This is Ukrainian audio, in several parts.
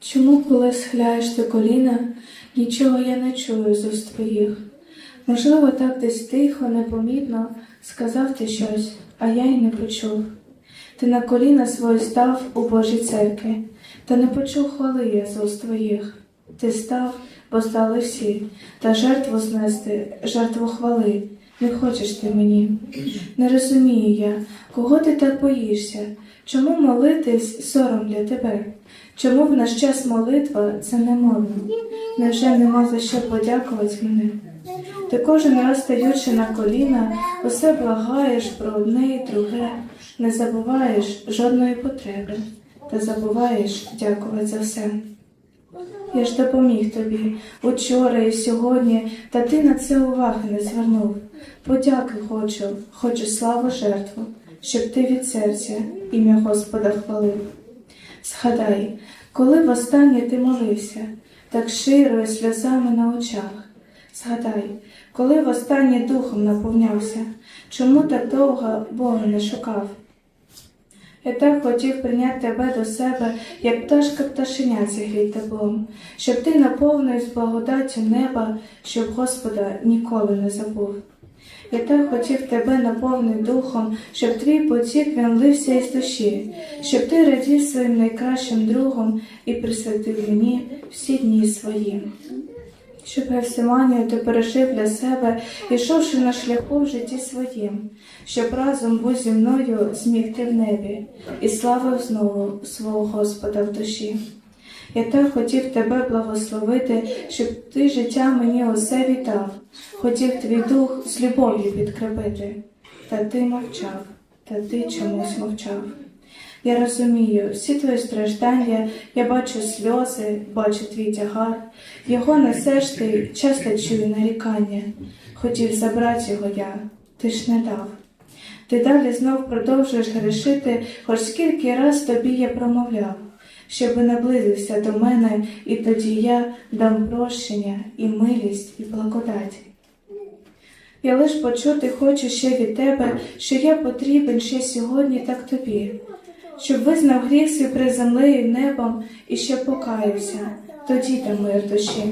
Чому, коли схиляєш ти коліна, нічого я не чую з уст твоїх? Можливо, так десь тихо, непомітно сказав ти щось, а я й не почув. Ти на коліна свої став у Божій церкві, та не почув хвали я з уст твоїх. Ти став, бо стали всі, та жертву знести, жертву хвали. Не хочеш ти мені. Не розумію я, кого ти так боїшся, чому молитись сором для тебе? Чому в наш час молитва це не модно? Невже нема за що подякувати мене? Ти кожен раз стаючи на коліна, усе благаєш про одне і друге, не забуваєш жодної потреби, та забуваєш дякувати за все. Я ж допоміг тобі учора і сьогодні, та ти на це уваги не звернув. Подяки хочу, хочу славу жертву, щоб ти від серця ім'я Господа хвалив. Згадай, коли востаннє ти молився, так щиро і сльозами на очах. Згадай, коли востаннє духом наповнявся, чому так довго Бога не шукав? Я так хотів прийняти тебе до себе, як пташка пташеня зігрій теплом, щоб ти наповнив з благодаттю неба, щоб Господа ніколи не забув. Я так хотів тебе наповнити духом, щоб твій потік він лився із душі, щоб ти радів своїм найкращим другом і присвятив мені всі дні свої. Щоб я всеманію ти пережив для себе, ішовши на шляху в житті своїм, щоб разом був зі мною зміг ти в небі і славив знову свого Господа в душі. Я так хотів тебе благословити, щоб ти життя мені усе вітав, хотів твій дух з любов'ю підкрепити, та ти мовчав, та ти чомусь мовчав. Я розумію всі твої страждання, я бачу сльози, бачу твій тягар. Його несеш ти, часто чую нарікання. Хотів забрати його я, ти ж не дав. Ти далі знов продовжуєш грішити, хоч скільки раз тобі я промовляв, щоби наблизився до мене, і тоді я дам прощення і милість, і благодать. Я лиш почути хочу ще від тебе, що я потрібен ще сьогодні так тобі, щоб визнав гріх свій при землею небом і ще покаявся, тоді та мир душі.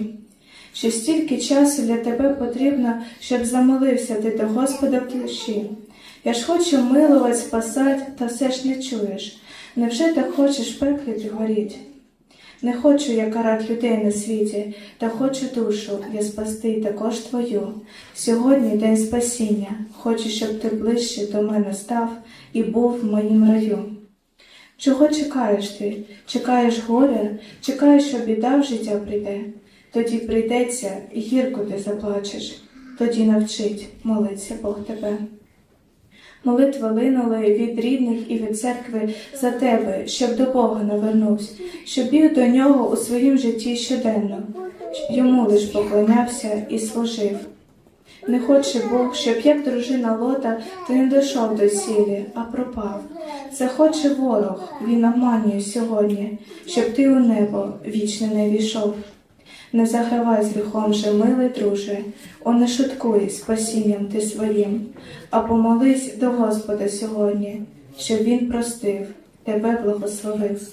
Що стільки часу для тебе потрібно, щоб замолився ти до Господа в душі. Я ж хочу милувати, спасать, та все ж не чуєш. Невже так хочеш пеклі горіть? Не хочу я карати людей на світі, та хочу душу я спасти також твою. Сьогодні день спасіння, хочу, щоб ти ближче до мене став і був в моїм раю. Чого чекаєш ти? Чекаєш горя, чекаєш, що біда в життя прийде. Тоді прийдеться, і гірко ти заплачеш, тоді навчить молиться Бог тебе. Молитва линули від рідних і від церкви за тебе, щоб до Бога навернувся, щоб біг до нього у своїм житті щоденно, йому лиш поклонявся і служив. Не хоче Бог, щоб як дружина лота ти не дійшов до цілі, а пропав. Це хоче ворог, він обманює сьогодні, щоб ти у небо вічне не війшов. Не загравай з гріхом же, милий друже, о не шуткуй спасінням ти своїм, а помолись до Господа сьогодні, щоб Він простив, тебе благословив.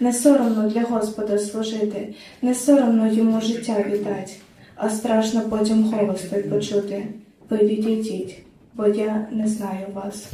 Не соромно для Господа служити, не соромно йому життя віддать, а страшно потім голос той почути. Ви відійдіть, бо я не знаю вас.